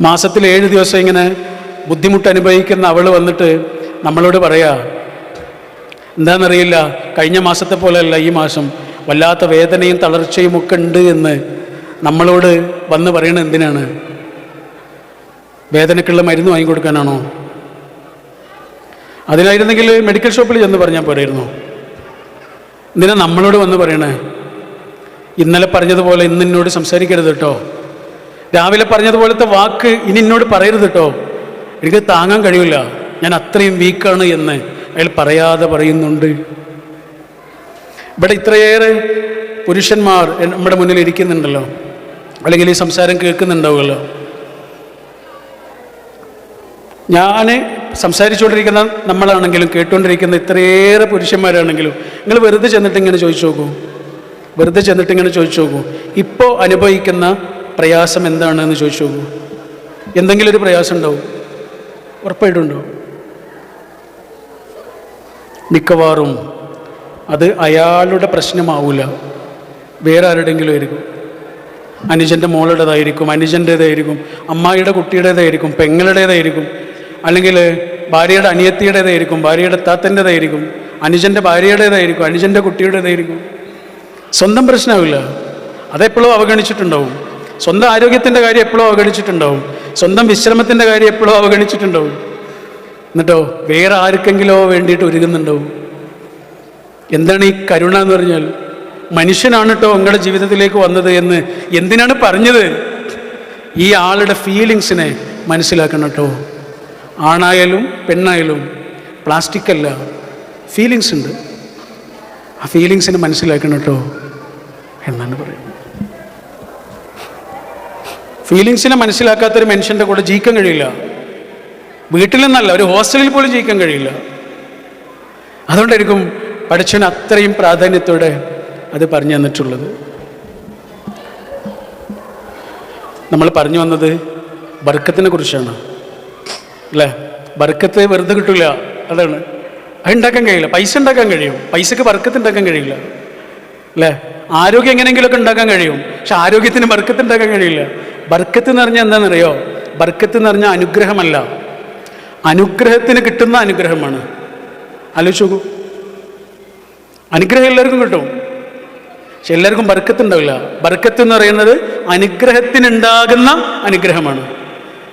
മാസത്തിൽ ഏഴ് ദിവസം ഇങ്ങനെ ബുദ്ധിമുട്ട് അനുഭവിക്കുന്ന അവൾ വന്നിട്ട് നമ്മളോട് പറയാ എന്താണെന്നറിയില്ല കഴിഞ്ഞ മാസത്തെ പോലെയല്ല ഈ മാസം. വല്ലാത്ത വേദനയും തളർച്ചയും ഒക്കെ ഉണ്ട് എന്ന് നമ്മളോട് വന്ന് പറയണത് എന്തിനാണ്? വേദനക്കുള്ള മരുന്ന് വാങ്ങിക്കൊടുക്കാനാണോ അതിനായിരുന്നെങ്കിൽ മെഡിക്കൽ ഷോപ്പിൽ ചെന്ന് പറഞ്ഞാൽ പോരായിരുന്നു. എന്തിനാ നമ്മളോട് വന്ന് പറയണേ? ഇന്നലെ പറഞ്ഞതുപോലെ ഇന്ന് എന്നോട് സംസാരിക്കരുത് കേട്ടോ. രാവിലെ പറഞ്ഞതുപോലത്തെ വാക്ക് ഇനി എന്നോട് പറയരുത് കേട്ടോ. എനിക്ക് താങ്ങാൻ കഴിയില്ല. ഞാൻ അത്രയും വീക്കാണ് എന്ന് അയാൾ പറയാതെ പറയുന്നുണ്ട്. ഇവിടെ ഇത്രയേറെ പുരുഷന്മാർ നമ്മുടെ മുന്നിൽ ഇരിക്കുന്നുണ്ടല്ലോ. അല്ലെങ്കിൽ ഈ സംസാരം കേൾക്കുന്നുണ്ടാവുമല്ലോ ഞാൻ സംസാരിച്ചുകൊണ്ടിരിക്കുന്ന നമ്മളാണെങ്കിലും കേട്ടുകൊണ്ടിരിക്കുന്ന ഇത്രയേറെ പുരുഷന്മാരാണെങ്കിലും നിങ്ങൾ വെറുതെ ചെന്നിട്ട് ഇങ്ങനെ ചോദിച്ചു നോക്കൂ. വെറുതെ ചെന്നിട്ട് ഇങ്ങനെ ചോദിച്ചു നോക്കൂ. ഇപ്പോൾ അനുഭവിക്കുന്ന പ്രയാസം എന്താണെന്ന് ചോദിച്ചു നോക്കൂ. എന്തെങ്കിലും ഒരു പ്രയാസം ഉണ്ടാവും. ഉറപ്പായിട്ടുണ്ടോ മിക്കവാറും അത് അയാളുടെ പ്രശ്നമാവില്ല വേറെ ആരുടെങ്കിലും ആയിരിക്കും. അനുജന്റെ മോളുടേതായിരിക്കും അനുജന്റേതായിരിക്കും അമ്മായിയുടെ കുട്ടിയുടേതായിരിക്കും പെങ്ങളുടേതായിരിക്കും അല്ലെങ്കിൽ ഭാര്യയുടെ അനിയത്തിയുടേതായിരിക്കും ഭാര്യയുടെ താത്തന്റെതായിരിക്കും അനുജന്റെ ഭാര്യയുടേതായിരിക്കും അനുജന്റെ കുട്ടിയുടേതായിരിക്കും. സ്വന്തം പ്രശ്നമാവില്ല അതെപ്പോഴും അവഗണിച്ചിട്ടുണ്ടാവും. സ്വന്തം ആരോഗ്യത്തിന്റെ കാര്യം എപ്പോഴും അവഗണിച്ചിട്ടുണ്ടാവും. സ്വന്തം വിശ്രമത്തിന്റെ കാര്യം എപ്പോഴും അവഗണിച്ചിട്ടുണ്ടാവും. എന്നിട്ടോ വേറെ ആർക്കെങ്കിലോ വേണ്ടിയിട്ട് ഒരുങ്ങുന്നുണ്ടാവും. എന്താണ് ഈ കരുണ എന്ന് പറഞ്ഞാൽ? മനുഷ്യനാണ് കേട്ടോ നിങ്ങളുടെ ജീവിതത്തിലേക്ക് വന്നത് എന്ന് എന്തിനാണ് പറഞ്ഞത്? ഈ ആളുടെ ഫീലിങ്സിനെ മനസ്സിലാക്കണം കേട്ടോ. ആണായാലും പെണ്ണായാലും പ്ലാസ്റ്റിക് അല്ല ഫീലിങ്സ് ഉണ്ട്. ആ ഫീലിങ്സിനെ മനസ്സിലാക്കണം കേട്ടോ. എന്നാണ് പറയുന്നത്. ഫീലിങ്സിനെ മനസ്സിലാക്കാത്തൊരു മനുഷ്യന്റെ കൂടെ ജീവിക്കാൻ കഴിയില്ല. വീട്ടിൽ നിന്നല്ല ഒരു ഹോസ്റ്റലിൽ പോലും ജീവിക്കാൻ കഴിയില്ല. അതുകൊണ്ടായിരിക്കും പഠിച്ചവന് അത്രയും പ്രാധാന്യത്തോടെ അത് പറഞ്ഞു തന്നിട്ടുള്ളത്. നമ്മൾ പറഞ്ഞു വന്നത് ബർക്കത്തിനെ കുറിച്ചാണ്. അല്ലേ? ബർക്കത്ത് വെറുതെ കിട്ടില്ല അതാണ്. അത് ഉണ്ടാക്കാൻ കഴിയില്ല. പൈസ ഉണ്ടാക്കാൻ കഴിയും. പൈസക്ക് വർക്കത്ത് ഉണ്ടാക്കാൻ കഴിയില്ല. അല്ലേ? ആരോഗ്യം എങ്ങനെയെങ്കിലുമൊക്കെ ഉണ്ടാക്കാൻ കഴിയും. പക്ഷെ ആരോഗ്യത്തിന് ബർക്കത്ത് ഉണ്ടാക്കാൻ കഴിയില്ല. ബർക്കത്ത് എന്ന് പറഞ്ഞാൽ എന്താണെന്നറിയോ? ബർക്കത്ത് എന്ന് പറഞ്ഞാൽ അനുഗ്രഹമല്ല. അനുഗ്രഹത്തിന് കിട്ടുന്ന അനുഗ്രഹമാണ്. ആലോചിച്ച് അനുഗ്രഹം എല്ലാവർക്കും കിട്ടും. പക്ഷെ എല്ലാവർക്കും ബർക്കത്ത് ഉണ്ടാവില്ല. ബർക്കത്ത് എന്ന് പറയുന്നത് അനുഗ്രഹത്തിനുണ്ടാകുന്ന അനുഗ്രഹമാണ്.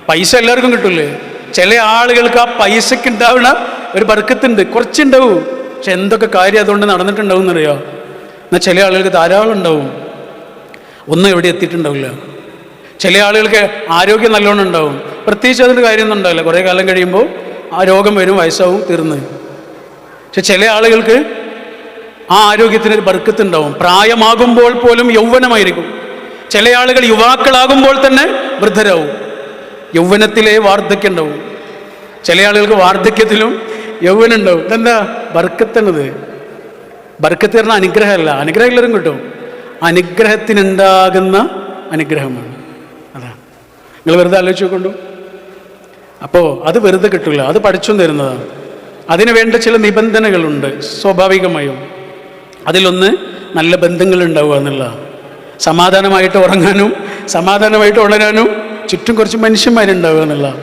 പൈസ എല്ലാവർക്കും കിട്ടില്ലേ ചില ആളുകൾക്ക് ആ പൈസക്ക് ഉണ്ടാവുന്ന ഒരു ബർക്കത്തുണ്ട്. കുറച്ചുണ്ടാവും. പക്ഷെ എന്തൊക്കെ കാര്യം അതുകൊണ്ട് നടന്നിട്ടുണ്ടാവും എന്നറിയോ എന്നാൽ ചില ആളുകൾക്ക് ധാരാളം ഉണ്ടാവും. ഒന്നും എവിടെ എത്തിയിട്ടുണ്ടാവില്ല. ചില ആളുകൾക്ക് ആരോഗ്യം നല്ലോണം ഉണ്ടാവും. പ്രത്യേകിച്ച് അതിന്റെ കാര്യമൊന്നും ഉണ്ടാവില്ല. കുറേ കാലം കഴിയുമ്പോൾ ആ രോഗം വരും വയസ്സാവും തീർന്ന്. പക്ഷെ ചില ആളുകൾക്ക് ആ ആരോഗ്യത്തിന് ഒരു ബർക്കത്തുണ്ടാവും പ്രായമാകുമ്പോൾ പോലും യൗവനമായിരിക്കും. ചില ആളുകൾ യുവാക്കളാകുമ്പോൾ തന്നെ വൃദ്ധരാവും. യൗവനത്തിലെ വാർദ്ധക്യം ഉണ്ടാവും ചില ആളുകൾക്ക് വാർദ്ധക്യത്തിലും യൗവനം ഉണ്ടാവും ഇതെന്താ? ബർക്കത്തുള്ളത്. ബർക്കത്ത് പറഞ്ഞാൽ അനുഗ്രഹമല്ല. അനുഗ്രഹം എല്ലാവരും കിട്ടും. അനുഗ്രഹത്തിനുണ്ടാകുന്ന അനുഗ്രഹമാണ്. അതാണ് നിങ്ങൾ വെറുതെ ആലോചിച്ച് നോക്കൊണ്ടു അപ്പോൾ അത് വെറുതെ കിട്ടില്ല അത് പഠിച്ചും തരുന്നതാണ്. അതിന് വേണ്ട ചില നിബന്ധനകളുണ്ട് സ്വാഭാവികമായും. അതിലൊന്ന് നല്ല ബന്ധങ്ങൾ ഉണ്ടാവുക എന്നുള്ള സമാധാനമായിട്ട് ഉറങ്ങാനും സമാധാനമായിട്ട് ഉണരാനും ചുറ്റും കുറച്ച് മനുഷ്യന്മാരുണ്ടാവുക എന്നുള്ള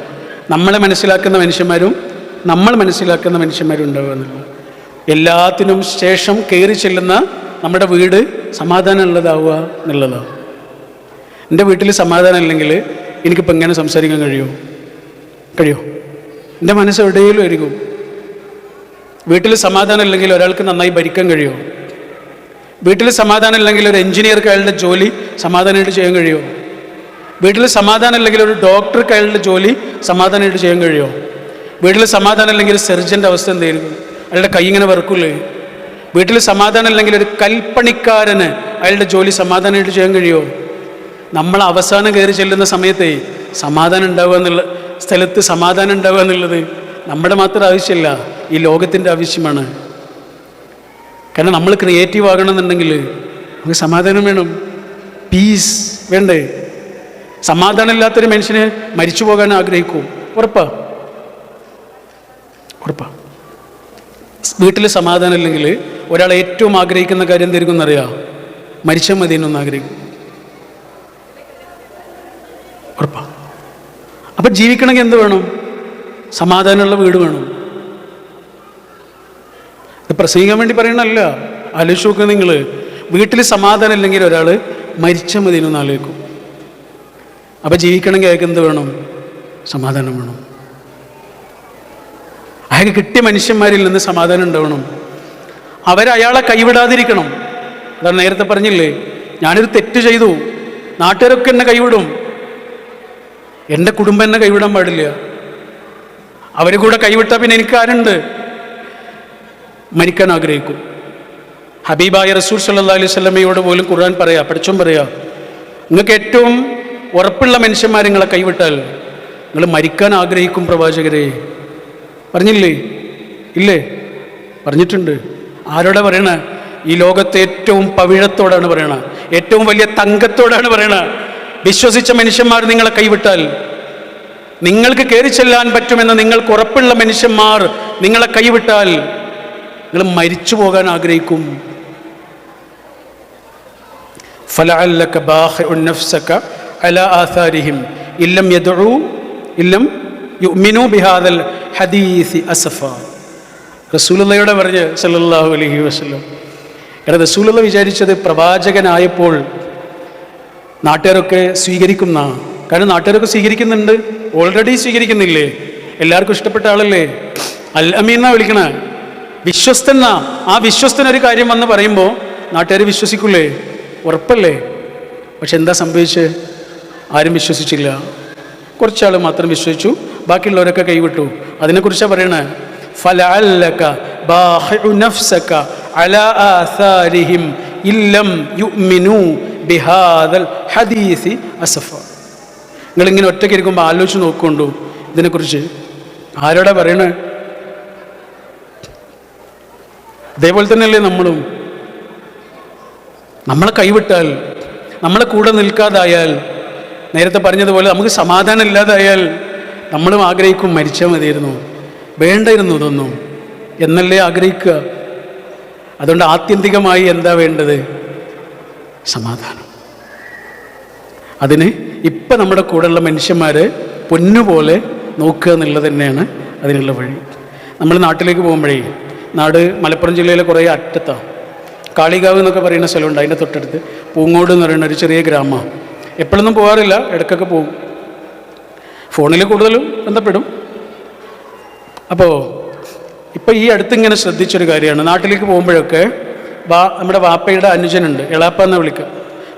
നമ്മളെ മനസ്സിലാക്കുന്ന മനുഷ്യന്മാരും നമ്മൾ മനസ്സിലാക്കുന്ന മനുഷ്യന്മാരും എന്നുള്ളത്. എല്ലാത്തിനും ശേഷം കയറി ചെല്ലുന്ന നമ്മുടെ വീട് സമാധാനമുള്ളതാവുക എന്നുള്ളതാണ്. എന്റെ വീട്ടിൽ സമാധാനം ഇല്ലെങ്കിൽ എനിക്കിപ്പോൾ എങ്ങനെ സംസാരിക്കാൻ കഴിയുമോ കഴിയുമോ എന്റെ മനസ്സ് എവിടെയെങ്കിലും ഒരുക്കും വീട്ടിൽ സമാധാനം ഇല്ലെങ്കിൽ ഒരാൾക്ക് നന്നായി ഭരിക്കാൻ കഴിയുമോ വീട്ടിൽ സമാധാനം ഇല്ലെങ്കിൽ ഒരു എഞ്ചിനീയർക്ക് അയാളുടെ ജോലി സമാധാനമായിട്ട് ചെയ്യാൻ കഴിയുമോ വീട്ടിൽ സമാധാനം ഇല്ലെങ്കിൽ ഒരു ഡോക്ടർക്ക് അയാളുടെ ജോലി സമാധാനമായിട്ട് ചെയ്യാൻ കഴിയുമോ വീട്ടിൽ സമാധാനം ഇല്ലെങ്കിൽ സെർജന്റെ അവസ്ഥ എന്തായിരിക്കും? അയാളുടെ കൈ ഇങ്ങനെ വെറുക്കില്ലേ വീട്ടിൽ സമാധാനം അല്ലെങ്കിൽ ഒരു കൽപ്പണിക്കാരന് അയാളുടെ ജോലി സമാധാനമായിട്ട് ചെയ്യാൻ കഴിയുമോ നമ്മൾ അവസാനം കയറി ചെല്ലുന്ന സമയത്തെ സമാധാനം ഉണ്ടാവുക എന്നുള്ള സ്ഥലത്ത് സമാധാനം ഉണ്ടാവുക എന്നുള്ളത് നമ്മുടെ മാത്രം ആവശ്യമല്ല ഈ ലോകത്തിന്റെ ആവശ്യമാണ്. കാരണം നമ്മൾ ക്രിയേറ്റീവ് ആകണമെന്നുണ്ടെങ്കിൽ നമുക്ക് സമാധാനം വേണം. പീസ് വേണ്ടേ? സമാധാനമില്ലാത്തൊരു മനുഷ്യന് മരിച്ചു പോകാൻ ആഗ്രഹിക്കും. ഉറപ്പാ. ഉറപ്പാ. വീട്ടിൽ സമാധാനം ഇല്ലെങ്കിൽ ഒരാൾ ഏറ്റവും ആഗ്രഹിക്കുന്ന കാര്യം എന്തായിരിക്കും എന്നറിയാം? മരിച്ച മതി എന്നൊന്ന് ആഗ്രഹിക്കും. ഉറപ്പാ. അപ്പം ജീവിക്കണമെങ്കിൽ എന്ത് വേണം? സമാധാനമുള്ള വീട് വേണം. ഇത് പ്രസംഗിക്കാൻ വേണ്ടി പറയണല്ല ആലോചിച്ച് നോക്കുക നിങ്ങൾ വീട്ടിൽ സമാധാനം ഇല്ലെങ്കിൽ ഒരാൾ മരിച്ച മതി എന്നൊന്ന് ആലോചിക്കും. അപ്പം ജീവിക്കണമെങ്കിൽ അയാൾക്ക് എന്ത് വേണം? സമാധാനം വേണം. അയാൾക്ക് കിട്ടിയ മനുഷ്യന്മാരിൽ നിന്ന് സമാധാനം ഉണ്ടാവണം. അവരയാളെ കൈവിടാതിരിക്കണം. അതാണ് നേരത്തെ പറഞ്ഞില്ലേ ഞാനൊരു തെറ്റ് ചെയ്തു നാട്ടുകാരൊക്കെ എന്നെ കൈവിടും. എന്റെ കുടുംബം എന്നെ കൈവിടാൻ പാടില്ല. അവർ കൂടെ കൈവിട്ടാൽ പിന്നെ എനിക്ക് ആരുണ്ട്? മരിക്കാൻ ആഗ്രഹിക്കും. ഹബീബായ റസൂൽ സല്ലാ അലൈഹി സ്വലമയോട് പോലും ഖുർആൻ പറയാ പഠിച്ചും പറയാ നിങ്ങൾക്ക് ഏറ്റവും ഉറപ്പുള്ള മനുഷ്യന്മാരെ നിങ്ങളെ കൈവിട്ടാൽ നിങ്ങൾ മരിക്കാൻ ആഗ്രഹിക്കും പ്രവാചകരെ. പറഞ്ഞില്ലേ? ഇല്ലേ? പറഞ്ഞിട്ടുണ്ട്. ആരോടെ പറയണേ? ഈ ലോകത്തെ ഏറ്റവും പവിഴത്തോടാണ് പറയണ. ഏറ്റവും വലിയ തങ്കത്തോടാണ് പറയണ. വിശ്വസിച്ച മനുഷ്യന്മാർ നിങ്ങളെ കൈവിട്ടാൽ നിങ്ങൾക്ക് കയറി ചെല്ലാൻ പറ്റുമെന്ന് നിങ്ങൾക്ക് ഉറപ്പുള്ള മനുഷ്യന്മാർ നിങ്ങളെ കൈവിട്ടാൽ നിങ്ങൾ മരിച്ചു പോകാൻ ആഗ്രഹിക്കും. ഇല്ലം യദു ഇല്ലം യുമിനു ബിഹാദൽ ഹദീസി അസഫ. റസൂലയുടെ പറഞ്ഞ് സല്ലാഹു അലഹി വസ്ലം എടാ റസൂലത വിചാരിച്ചത് പ്രവാചകനായപ്പോൾ നാട്ടുകാരൊക്കെ സ്വീകരിക്കുന്ന കാരണം നാട്ടുകാരൊക്കെ സ്വീകരിക്കുന്നുണ്ട്. ഓൾറെഡി സ്വീകരിക്കുന്നില്ലേ? എല്ലാവർക്കും ഇഷ്ടപ്പെട്ട ആളല്ലേ? അൽ അമീന്നാ വിളിക്കണ. വിശ്വസ്തനാ ആ വിശ്വസ്തൻ ഒരു കാര്യം വന്ന് പറയുമ്പോൾ നാട്ടുകാർ വിശ്വസിക്കൂലേ? ഉറപ്പല്ലേ? പക്ഷെ എന്താ സംഭവിച്ചത് ആരും വിശ്വസിച്ചില്ല. കുറച്ചാൾ മാത്രം വിശ്വസിച്ചു. ബാക്കിയുള്ളവരൊക്കെ കൈവിട്ടു. അതിനെക്കുറിച്ചാണ് പറയണേ? ഫലഅല്ലക ബാഹിഉ നഫ്സക അലാ ഇല്ലം ബിഹാദൽ ഹദീസി നിങ്ങളിങ്ങനെ ഒറ്റയ്ക്ക് ഇരിക്കുമ്പോൾ ആലോചിച്ച് നോക്കൊണ്ടു ഇതിനെക്കുറിച്ച്. ആരോടാ പറയണേ? അതേപോലെ തന്നെയല്ലേ നമ്മളും. നമ്മളെ കൈവിട്ടാൽ നമ്മളെ കൂടെ നിൽക്കാതായാൽ നേരത്തെ പറഞ്ഞതുപോലെ നമുക്ക് സമാധാനം ഇല്ലാതായാൽ നമ്മളും ആഗ്രഹിക്കും മരിച്ചാൽ മതിയായിരുന്നു. വേണ്ടായിരുന്നു ഇതൊന്നും. എന്നല്ലേ ആഗ്രഹിക്കുക? അതുകൊണ്ട് ആത്യന്തികമായി എന്താ വേണ്ടത്? സമാധാനം. അതിന് ഇപ്പം നമ്മുടെ കൂടെയുള്ള മനുഷ്യന്മാർ പൊന്നുപോലെ നോക്കുക എന്നുള്ളത് തന്നെയാണ് അതിനുള്ള വഴി. നമ്മൾ നാട്ടിലേക്ക് പോകുമ്പോഴേ നാട് മലപ്പുറം ജില്ലയിലെ കുറേ അറ്റത്താണ് കാളികാവ് എന്നൊക്കെ പറയുന്ന സ്ഥലമുണ്ട്. അതിന്റെ തൊട്ടടുത്ത്. പൂങ്ങോട് എന്ന് പറയുന്ന ഒരു ചെറിയ ഗ്രാമമാണ്. എപ്പോഴൊന്നും പോകാറില്ല. ഇടയ്ക്കൊക്കെ പോകും. ഫോണിൽ കൂടുതലും ബന്ധപ്പെടും. അപ്പോൾ ഇപ്പോൾ ഈ അടുത്തിങ്ങനെ ശ്രദ്ധിച്ചൊരു കാര്യമാണ്. നാട്ടിലേക്ക് പോകുമ്പോഴൊക്കെ വാ നമ്മുടെ വാപ്പയുടെ അനുജനുണ്ട്. എളാപ്പ എന്ന് വിളിക്കുക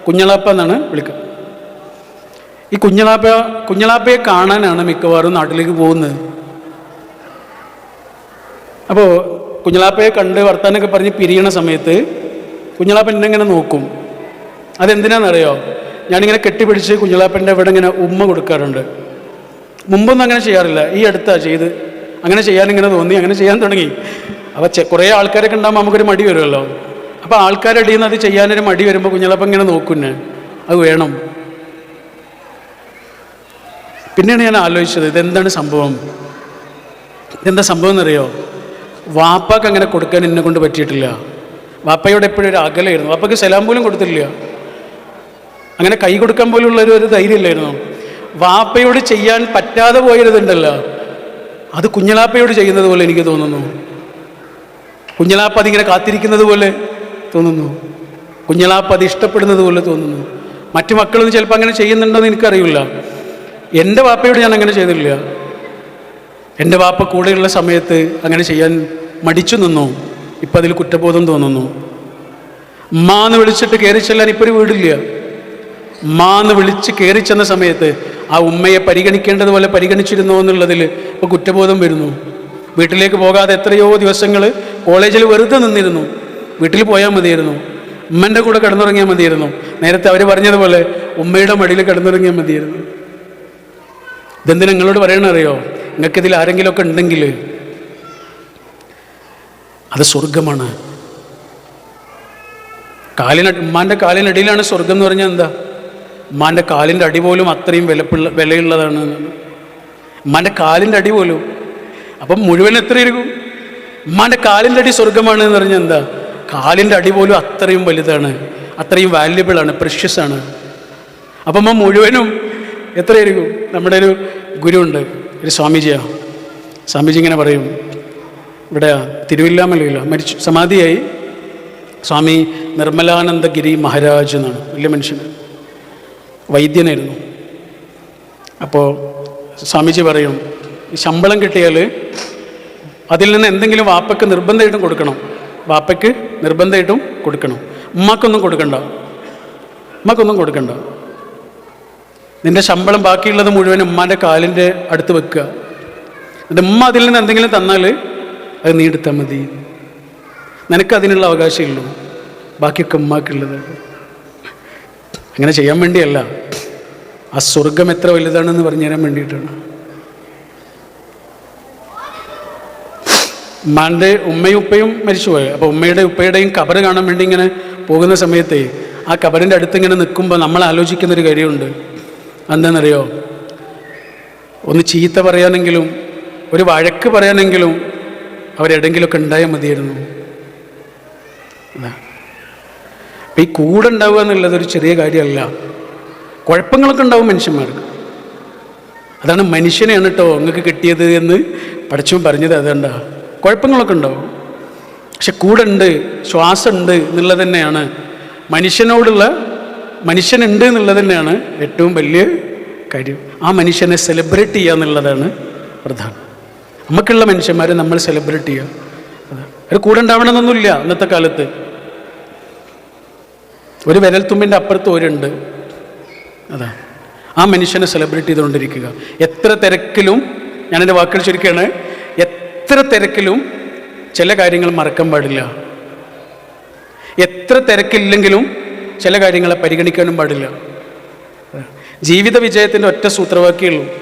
കുഞ്ഞളാപ്പ എന്നാണ് വിളിക്കുക ഈ കുഞ്ഞളാപ്പ കുഞ്ഞളാപ്പയെ കാണാനാണ് മിക്കവാറും നാട്ടിലേക്ക് പോകുന്നത്. അപ്പോൾ കുഞ്ഞളാപ്പയെ കണ്ട് വർത്താനൊക്കെ പറഞ്ഞ് പിരിയണ സമയത്ത് കുഞ്ഞളാപ്പൻ എന്നെ ഇങ്ങനെ നോക്കും. അതെന്തിനാണെന്നറിയോ ഞാനിങ്ങനെ കെട്ടിപ്പിടിച്ച് കുഞ്ഞളാപ്പന്റെ ഇവിടെ ഇങ്ങനെ ഉമ്മ കൊടുക്കാറുണ്ട്. മുമ്പൊന്നും അങ്ങനെ ചെയ്യാറില്ല. ഈ അടുത്താ ചെയ്ത്. അങ്ങനെ ചെയ്യാൻ ഇങ്ങനെ തോന്നി അങ്ങനെ ചെയ്യാൻ തുടങ്ങി. അപ്പോൾ കുറേ ആൾക്കാരൊക്കെ ഉണ്ടാകുമ്പോൾ നമുക്കൊരു മടി വരുമല്ലോ. അപ്പോൾ ആൾക്കാരുടെ ഇടയിൽ നിന്ന് അത് ചെയ്യാനൊരു മടി വരുമ്പോൾ കുഞ്ഞളപ്പം ഇങ്ങനെ നോക്കുന്നേ അത് വേണം. പിന്നെയാണ് ഞാൻ ആലോചിച്ചത് ഇതെന്താണ് സംഭവം? ഇതെന്താ സംഭവം എന്നറിയോ? വാപ്പാക്ക് അങ്ങനെ കൊടുക്കാൻ എന്നെ കൊണ്ട് പറ്റിയിട്ടില്ല. വാപ്പയോട് എപ്പോഴും ഒരു അകലായിരുന്നു വാപ്പയ്ക്ക് സലാം പോലും കൊടുത്തില്ല അങ്ങനെ കൈ കൊടുക്കാൻ പോലുള്ളൊരു ഒരു ധൈര്യമില്ലായിരുന്നു വാപ്പയോട് ചെയ്യാൻ പറ്റാതെ പോയിരുന്നുണ്ടല്ലോ. അത് കുഞ്ഞലാപ്പയോട് ചെയ്യുന്നത് പോലെ എനിക്ക് തോന്നുന്നു. കുഞ്ഞലാപ്പ അതിങ്ങനെ കാത്തിരിക്കുന്നത് പോലെ തോന്നുന്നു. കുഞ്ഞലാപ്പ അത് ഇഷ്ടപ്പെടുന്നത് പോലെ തോന്നുന്നു. മറ്റു മക്കളൊന്നും ചിലപ്പോൾ അങ്ങനെ ചെയ്യുന്നുണ്ടെന്ന് എനിക്കറിയില്ല. എന്റെ വാപ്പയോട് ഞാൻ അങ്ങനെ ചെയ്തില്ല. എന്റെ വാപ്പ കൂടെയുള്ള സമയത്ത് അങ്ങനെ ചെയ്യാൻ മടിച്ചു നിന്നു. ഇപ്പം അതിൽ കുറ്റബോധം തോന്നുന്നു. മാന്ന് വിളിച്ചിട്ട് കയറി ചെല്ലാൻ ഇപ്പോൾ ഒരു വീടില്ല. മാന്ന് വിളിച്ച് കയറി ചെന്ന സമയത്ത് ആ ഉമ്മയെ പരിഗണിക്കേണ്ടതുപോലെ പരിഗണിച്ചിരുന്നോ എന്നുള്ളതിൽ ഇപ്പോൾ കുറ്റബോധം വരുന്നു. വീട്ടിലേക്ക് പോകാതെ എത്രയോ ദിവസങ്ങൾ കോളേജിൽ വെറുതെ നിന്നിരുന്നു. വീട്ടിൽ പോയാൽ മതിയായിരുന്നു. ഉമ്മന്റെ കൂടെ കിടന്നുറങ്ങിയാൽ മതിയായിരുന്നു. നേരത്തെ അവർ പറഞ്ഞതുപോലെ ഉമ്മയുടെ മടിയിൽ കിടന്നുറങ്ങിയാൽ മതിയായിരുന്നു. ഇതെന്തിനാ നിങ്ങളോട് പറയണറിയോ നിങ്ങൾക്കിതിൽ ആരെങ്കിലുമൊക്കെ ഉണ്ടെങ്കിൽ അത് സ്വർഗമാണ് കാലിന ഉമ്മാന്റെ കാലിനടിയിലാണ് സ്വർഗം എന്ന് പറഞ്ഞാൽ എന്താ? ഉമ്മാന്റെ കാലിന്റെ അടി പോലും അത്രയും വിലപ്പുള്ള വിലയുള്ളതാണ്. ഉമ്മാന്റെ കാലിന്റെ അടി പോലും. അപ്പം മുഴുവൻ എത്രയിരിക്കും ഉമ്മാന്റെ കാലിന്റെ അടി സ്വർഗമാണ് എന്ന് പറഞ്ഞാൽ എന്താ? കാലിന്റെ അടി പോലും അത്രയും വലുതാണ്. അത്രയും വാല്യുബിൾ ആണ് പ്രഷ്യസ് ആണ്. അപ്പം അമ്മ മുഴുവനും എത്രയായിരിക്കും നമ്മുടെ ഒരു ഗുരുവുണ്ട് ഒരു സ്വാമിജിയാണ് സ്വാമിജി ഇങ്ങനെ പറയും. ഇവിടെ തിരുവില്ലാമലയില്ല മരിച്ചു സമാധിയായി സ്വാമി നിർമ്മലാനന്ദഗിരി മഹാരാജ് എന്നാണ് വലിയ മനുഷ്യൻ. വൈദ്യനായിരുന്നു. അപ്പോൾ സ്വാമിജി പറയും ശമ്പളം കിട്ടിയാൽ അതിൽ നിന്ന് എന്തെങ്കിലും വാപ്പയ്ക്ക് നിർബന്ധമായിട്ടും കൊടുക്കണം. വാപ്പയ്ക്ക് നിർബന്ധമായിട്ടും കൊടുക്കണം. ഉമ്മക്കൊന്നും കൊടുക്കണ്ട. ഉമ്മക്കൊന്നും കൊടുക്കണ്ട. നിന്റെ ശമ്പളം ബാക്കിയുള്ളത് മുഴുവൻ ഉമ്മാന്റെ കാലിന്റെ അടുത്ത് വെക്കുക. എന്നിട്ട് ഉമ്മ അതിൽ നിന്ന് എന്തെങ്കിലും തന്നാൽ അത് നീ എടുത്താൽ മതി. നിനക്ക് അതിനുള്ള അവകാശമുള്ളൂ ബാക്കിയൊക്കെ ഉമ്മാക്കുള്ളത്. അങ്ങനെ ചെയ്യാൻ വേണ്ടിയല്ല. ആ സ്വർഗം എത്ര വലുതാണെന്ന് പറഞ്ഞു തരാൻ വേണ്ടിയിട്ടാണ്. ഉമ്മാന്റെ ഉമ്മയും ഉപ്പയും മരിച്ചുപോയി. അപ്പോൾ ഉമ്മയുടെ ഉപ്പയുടെയും കബറ് കാണാൻ വേണ്ടി ഇങ്ങനെ പോകുന്ന സമയത്തെ ആ കബറിന്റെ അടുത്ത് ഇങ്ങനെ നിൽക്കുമ്പോൾ നമ്മൾ ആലോചിക്കുന്നൊരു കാര്യമുണ്ട്. എന്താണെന്നറിയോ ഒന്ന് ചീത്ത പറയാനെങ്കിലും ഒരു വഴക്ക് പറയാനെങ്കിലും അവരെവിടെങ്കിലുമൊക്കെ ഉണ്ടായാൽ മതിയായിരുന്നു. അതാ. അപ്പം ഈ കൂടെ ഉണ്ടാവുക എന്നുള്ളത് ഒരു ചെറിയ കാര്യമല്ല. കുഴപ്പങ്ങളൊക്കെ ഉണ്ടാവും മനുഷ്യന്മാർക്ക്. അതാണ് മനുഷ്യനെയാണ് കേട്ടോ നിങ്ങൾക്ക് കിട്ടിയത് എന്ന് പഠിച്ചും പറഞ്ഞത് അതുകൊണ്ടാ കുഴപ്പങ്ങളൊക്കെ ഉണ്ടാവും. പക്ഷെ കൂടെ ഉണ്ട് ശ്വാസമുണ്ട് എന്നുള്ളത് തന്നെയാണ്. മനുഷ്യനോടുള്ള മനുഷ്യനുണ്ട് എന്നുള്ളത് തന്നെയാണ് ഏറ്റവും വലിയ കാര്യം. ആ മനുഷ്യനെ സെലിബ്രേറ്റ് ചെയ്യുക എന്നുള്ളതാണ് പ്രധാനം. നമുക്കുള്ള മനുഷ്യന്മാരെ നമ്മൾ സെലിബ്രേറ്റ് ചെയ്യുക. അത്. കൂടെ ഉണ്ടാവണമെന്നൊന്നുമില്ല ഇന്നത്തെ കാലത്ത്. ഒരു വിരൽത്തുമ്പിന്റെ അപ്പുറത്ത് ഒരുണ്ട്. അതാ. ആ മനുഷ്യനെ സെലിബ്രേറ്റ് ചെയ്തുകൊണ്ടിരിക്കുക. എത്ര തിരക്കിലും ഞാൻ ഞാനെന്റെ വാക്കുകൾ ചുരുക്കുകയാണ് എത്ര തിരക്കിലും ചില കാര്യങ്ങൾ മറക്കാൻ പാടില്ല. എത്ര തിരക്കില്ലെങ്കിലും ചില കാര്യങ്ങളെ പരിഗണിക്കാനും പാടില്ല. ജീവിത വിജയത്തിന്റെ ഒറ്റ സൂത്രവാക്യമുള്ളൂ.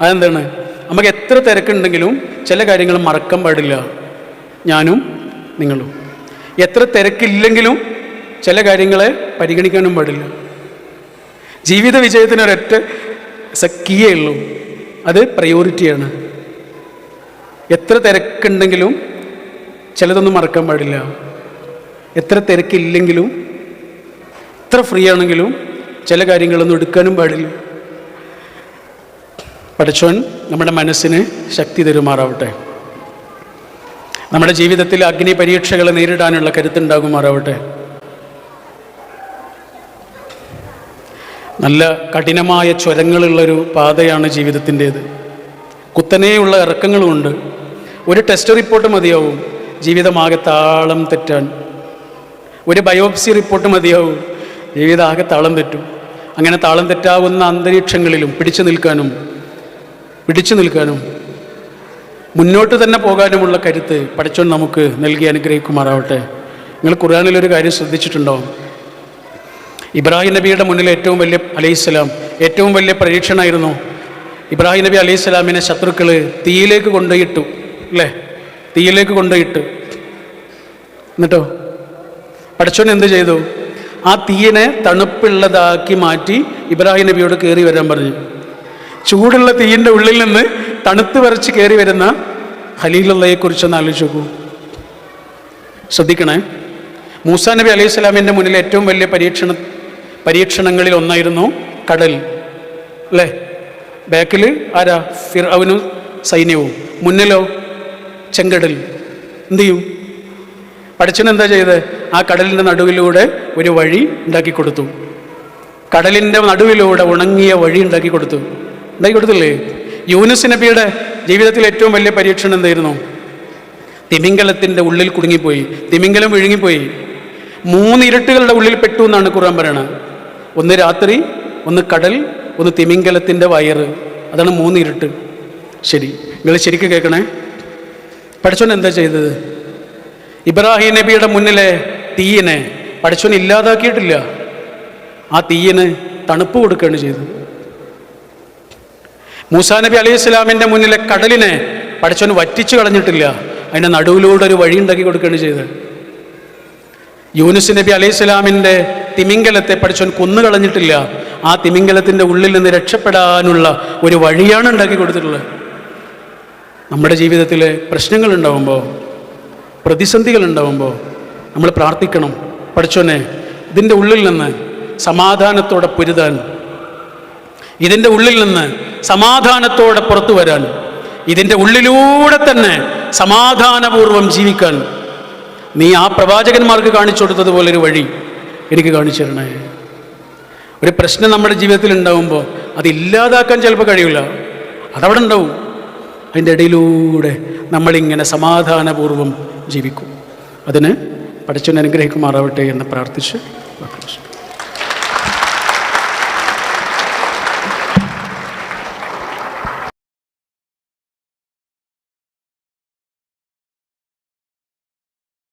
അതെന്താണ്? നമുക്ക് എത്ര തിരക്കുണ്ടെങ്കിലും ചില കാര്യങ്ങൾ മറക്കാൻ പാടില്ല. ഞാനും നിങ്ങളും. എത്ര തിരക്കില്ലെങ്കിലും ചില കാര്യങ്ങളെ പരിഗണിക്കാനും പാടില്ല. ജീവിത വിജയത്തിന് സക്കിയേ ഉള്ളൂ. അത് പ്രയോറിറ്റിയാണ് എത്ര തിരക്കുണ്ടെങ്കിലും ചിലതൊന്നും മറക്കാൻ പാടില്ല. എത്ര തിരക്കില്ലെങ്കിലും എത്ര ഫ്രീ ആണെങ്കിലും ചില കാര്യങ്ങളൊന്നും എടുക്കാനും പാടില്ല. പഠിച്ചോൻ നമ്മുടെ മനസ്സിന് ശക്തി തരുമാറാവട്ടെ. നമ്മുടെ ജീവിതത്തിൽ അഗ്നി പരീക്ഷകളെ നേരിടാനുള്ള കരുത്തുണ്ടാകുമാറാവട്ടെ നല്ല കഠിനമായ ചുരങ്ങളുള്ളൊരു പാതയാണ് ജീവിതത്തിന്റേത്. കുത്തനെയുള്ള ഇറക്കങ്ങളുമുണ്ട്. ഒരു ടെസ്റ്റ് റിപ്പോർട്ട് മതിയാവും. ജീവിതമാകെ താളം തെറ്റാൻ. ഒരു ബയോപ്സി റിപ്പോർട്ട് മതിയാവും. ജീവിതമാകെ താളം തെറ്റും. അങ്ങനെ താളം തെറ്റാവുന്ന അന്തരീക്ഷങ്ങളിലും പിടിച്ചു നിൽക്കാനും പിടിച്ചു നിൽക്കാനും മുന്നോട്ട് തന്നെ പോകാനുമുള്ള കരുത്ത് പഠിച്ചോൻ നമുക്ക് നൽകി അനുഗ്രഹിക്കുമാറാവട്ടെ. നിങ്ങൾ ഖുർആാനിലൊരു കാര്യം ശ്രദ്ധിച്ചിട്ടുണ്ടോ? ഇബ്രാഹിം നബിയുടെ മുന്നിൽ ഏറ്റവും വലിയ അലൈഹിസ്സലാം ഏറ്റവും വലിയ പരീക്ഷണമായിരുന്നു ഇബ്രാഹിം നബി അലൈഹി സ്വലാമിനെ ശത്രുക്കൾ തീയിലേക്ക് കൊണ്ടുപോയിട്ടു അല്ലേ? തീയിലേക്ക് കൊണ്ടുപോയിട്ട്. എന്നിട്ടോ? പഠിച്ചോൻ എന്ത് ചെയ്തു? ആ തീയിനെ തണുപ്പുള്ളതാക്കി മാറ്റി ഇബ്രാഹിം നബിയോട് കയറി വരാൻ പറഞ്ഞു. ചൂടുള്ള തീയിന്റെ ഉള്ളിൽ നിന്ന് തണുത്ത് വരച്ച് കയറി വരുന്ന ഹലീലുള്ളയെക്കുറിച്ചൊന്ന് ആലോചിച്ച് നോക്കൂ. ശ്രദ്ധിക്കണേ. മൂസാ നബി അലൈഹി സ്വലാമിന്റെ മുന്നിൽ ഏറ്റവും വലിയ പരീക്ഷണ പരീക്ഷണങ്ങളിൽ ഒന്നായിരുന്നു കടൽ അല്ലേ? ബാക്കിൽ ആരാ? ഫിർ അവനും സൈന്യവും. മുന്നിലോ ചെങ്കടൽ. എന്ത് ചെയ്യും? പഠിച്ചൻ എന്താ ചെയ്ത് ആ കടലിന്റെ നടുവിലൂടെ ഒരു വഴി ഉണ്ടാക്കി കൊടുത്തു. കടലിന്റെ നടുവിലൂടെ ഉണങ്ങിയ വഴി ഉണ്ടാക്കി കൊടുത്തു. ഉണ്ടാക്കി കൊടുത്തില്ലേ? യൂനുസ് നബിയുടെ ജീവിതത്തിൽ ഏറ്റവും വലിയ പരീക്ഷണം എന്തായിരുന്നു? തിമിംഗലത്തിന്റെ ഉള്ളിൽ കുടുങ്ങിപ്പോയി. തിമിംഗലം വിഴുങ്ങിപ്പോയി. മൂന്ന് ഇരട്ടുകളുടെ ഉള്ളിൽ പെട്ടു എന്നാണ് ഖുർആൻ പറയണത്. ഒന്ന് രാത്രി ഒന്ന് കടൽ ഒന്ന് തിമിംഗലത്തിന്റെ വയറ് അതാണ് മൂന്ന് ഇരുട്ട്. ശരി. നിങ്ങൾ ശരിക്കും കേൾക്കണേ. പഠിച്ചോൻ എന്താ ചെയ്തത്? ഇബ്രാഹിം നബിയുടെ മുന്നിലെ തീയനെ പഠിച്ചോൻ ഇല്ലാതാക്കിയിട്ടില്ല. ആ തീയിന് തണുപ്പ് കൊടുക്കുകയാണ് ചെയ്തത്. മൂസാ നബി അലൈഹി സ്വലാമിന്റെ മുന്നിലെ കടലിനെ പഠിച്ചോൻ വറ്റിച്ചു കളഞ്ഞിട്ടില്ല. അതിന്റെ നടുവിലൂടെ ഒരു വഴി ഉണ്ടാക്കി കൊടുക്കുകയാണ് ചെയ്തത്. യൂനുസ് നബി അലൈഹി സ്വലാമിന്റെ തിമിംഗലത്തെ പഠിച്ചവൻ കൊന്നു കളഞ്ഞിട്ടില്ല. ആ തിമിംഗലത്തിന്റെ ഉള്ളിൽ നിന്ന് രക്ഷപ്പെടാനുള്ള ഒരു വഴിയാണ് ഉണ്ടാക്കി കൊടുത്തിട്ടുള്ളത്. നമ്മുടെ ജീവിതത്തിൽ പ്രശ്നങ്ങൾ ഉണ്ടാവുമ്പോൾ പ്രതിസന്ധികൾ ഉണ്ടാവുമ്പോൾ നമ്മൾ പ്രാർത്ഥിക്കണം. പഠിച്ചോനെ ഇതിന്റെ ഉള്ളിൽ നിന്ന് സമാധാനത്തോടെ പൊരുതാൻ. ഇതിന്റെ ഉള്ളിൽ നിന്ന് സമാധാനത്തോടെ പുറത്തു വരാൻ. ഇതിന്റെ ഉള്ളിലൂടെ തന്നെ സമാധാനപൂർവം ജീവിക്കാൻ. നീ ആ പ്രവാചകന്മാർക്ക് കാണിച്ചു കൊടുത്തതുപോലൊരു വഴി. എനിക്ക് കാണിച്ചു തരണേ. ഒരു പ്രശ്നം നമ്മുടെ ജീവിതത്തിൽ ഉണ്ടാകുമ്പോൾ അത് ഇല്ലാതാക്കാൻ ചിലപ്പോൾ കഴിയില്ല അതവിടെ ഉണ്ടാവും. അതിന്റെ ഇടയിലൂടെ നമ്മളിങ്ങനെ സമാധാനപൂർവം ജീവിക്കും. അതിന് പഠിച്ചൊന്ന് അനുഗ്രഹിക്കുമാറാവട്ടെ എന്ന് പ്രാർത്ഥിച്ച്